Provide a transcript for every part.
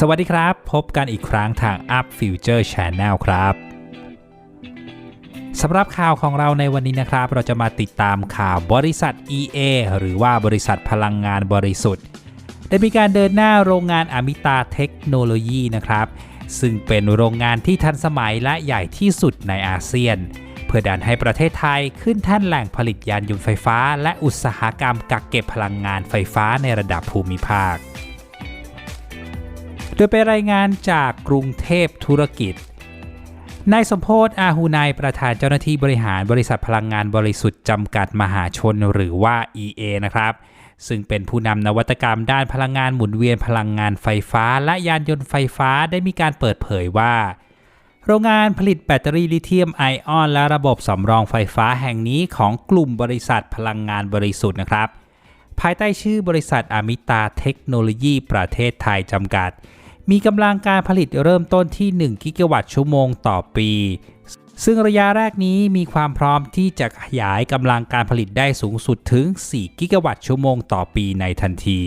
สวัสดีครับ พบกันอีกครั้งทาง Up Future Channel ครับสำหรับข่าวของเราในวันนี้นะครับ เราจะมาติดตามข่าวบริษัท EA หรือว่าบริษัทพลังงานบริสุทธิ์ ได้มีการเดินหน้าโรงงานอมิตาเทคโนโลยีนะครับ ซึ่งเป็นโรงงานที่ทันสมัยและใหญ่ที่สุดในอาเซียน เพื่อดันให้ประเทศไทยขึ้นแท่นแหล่งผลิตยานยนต์ไฟฟ้า และอุตสาหกรรมกักเก็บพลังงานไฟฟ้าในระดับภูมิภาค โดยไปรายงานจากกรุงเทพธุรกิจ นายสมโพศ์อาหูนายประธานเจ้าหน้าที่บริหารบริษัทพลังงานบริสุทธิ์จำกัดมหาชนหรือว่า EA นะครับ ซึ่งเป็นผู้นำนวัตกรรมด้านพลังงานหมุนเวียนพลังงานไฟฟ้า และยานยนต์ไฟฟ้าได้มีการเปิดเผยว่าโรงงานผลิตแบตเตอรี่ลิเธียมไอออน และระบบสำรองไฟฟ้าแห่งนี้ของกลุ่มบริษัทพลังงานบริสุทธิ์นะครับ ภายใต้ชื่อบริษัทอมิตาเทคโนโลยีประเทศไทยจำกัด มีกำลังการผลิตเริ่มต้นที่ 1 กิกะวัตต์ชั่วโมงต่อปี ซึ่งระยะแรกนี้มีความพร้อมที่จะขยายกำลังการผลิตได้สูงสุดถึง 4 กิกะวัตต์ชั่วโมงต่อปีในทันที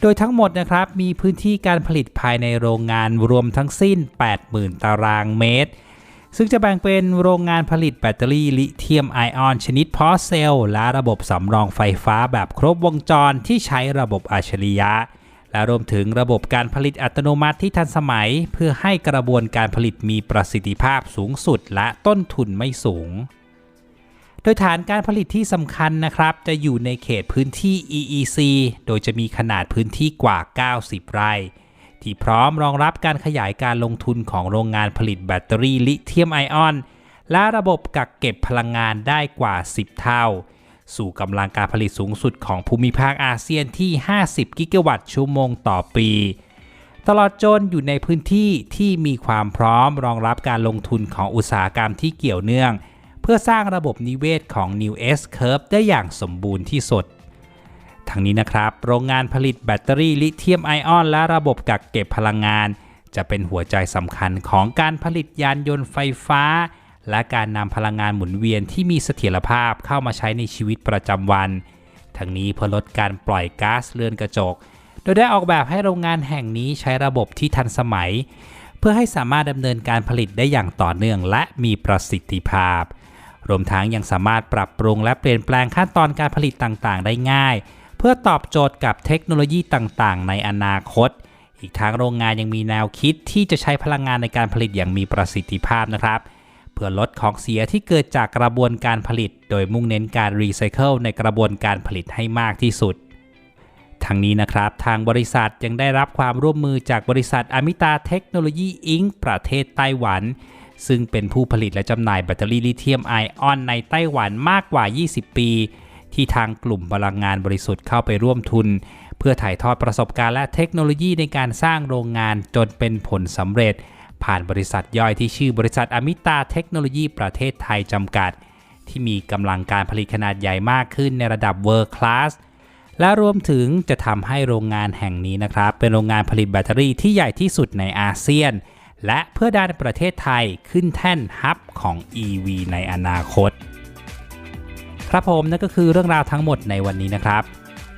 โดยทั้งหมดนะครับมีพื้นที่การผลิตภายในโรงงานรวมทั้งสิ้น 80,000 ตารางเมตร ซึ่งจะแบ่งเป็นโรงงานผลิตแบตเตอรี่ลิเธียมไอออนชนิดพอเซลและระบบสำรองไฟฟ้าแบบครบวงจรที่ใช้ระบบอัจฉริยะ และรวมถึงระบบการผลิตอัตโนมัติที่ทันสมัย เพื่อให้กระบวนการผลิตมีประสิทธิภาพสูงสุดและต้นทุนไม่สูง โดยฐานการผลิตที่สำคัญนะครับ จะอยู่ในเขตพื้นที่ EEC โดยจะมีขนาดพื้นที่กว่า 90 ไร่ ที่พร้อมรองรับการขยายการลงทุนของโรงงานผลิตแบตเตอรี่ลิเธียมไอออน และระบบกักเก็บพลังงานได้กว่า 10 เท่า สู่กำลังการผลิตสูงสุดของภูมิภาคอาเซียนที่ 50 กิกะวัตต์ชั่วโมงต่อปี ตลอดจนอยู่ในพื้นที่ที่มีความพร้อมรองรับการลงทุนของอุตสาหกรรมที่เกี่ยวเนื่อง เพื่อสร้างระบบนิเวศของ New S Curve ได้อย่างสมบูรณ์ที่สุดทั้งนี้นะครับ โรงงานผลิตแบตเตอรี่ลิเธียมไอออน และระบบกักเก็บพลังงาน จะเป็นหัวใจสำคัญของการผลิตยานยนต์ไฟฟ้า และการนำพลังงานหมุนเวียนที่มีเสถียรภาพเข้ามาใช้ในชีวิตประจำวัน ทั้งนี้เพื่อลดการปล่อยก๊าซเรือนกระจก โดยได้ออกแบบให้โรงงานแห่งนี้ใช้ระบบที่ทันสมัย เพื่อให้สามารถดำเนินการผลิตได้อย่างต่อเนื่องและมีประสิทธิภาพ รวมทั้งยังสามารถปรับปรุงและเปลี่ยนแปลงขั้นตอนการผลิตต่างๆ ได้ง่าย เพื่อตอบโจทย์กับเทคโนโลยีต่างๆ ในอนาคต อีกทั้งโรงงานยังมีแนวคิดที่จะใช้พลังงานในการผลิตอย่างมีประสิทธิภาพนะครับเพื่อลดของเสียที่เกิดจากกระบวนการผลิต โดยมุ่งเน้นการรีไซเคิลในกระบวนการผลิตให้มากที่สุด ทั้งนี้นะครับ ทางบริษัทยังได้รับความร่วมมือจากบริษัทอมิตาเทคโนโลยีอิงประเทศไต้หวัน ซึ่งเป็นผู้ผลิตและจำหน่ายแบตเตอรี่ลิเธียมไอออนในไต้หวันมากกว่า 20 ปี ที่ทางกลุ่มพลังงานบริสุทธิ์เข้าไปร่วมทุน เพื่อถ่ายทอดประสบการณ์และเทคโนโลยีในการสร้างโรงงานจนเป็นผลสำเร็จ ผ่านบริษัทย่อยที่ชื่อบริษัทอมิตาเทคโนโลยีประเทศไทยจำกัด ที่มีกำลังการผลิตขนาดใหญ่มากขึ้นในระดับ World Class และรวมถึงจะทำให้โรงงานแห่งนี้นะครับ เป็นโรงงานผลิตแบตเตอรี่ที่ใหญ่ที่สุดในอาเซียน และเพื่อดันประเทศไทยขึ้นแท่นฮับของ EV ในอนาคต ครับผมนั่นก็คือเรื่องราวทั้งหมดในวันนี้นะครับ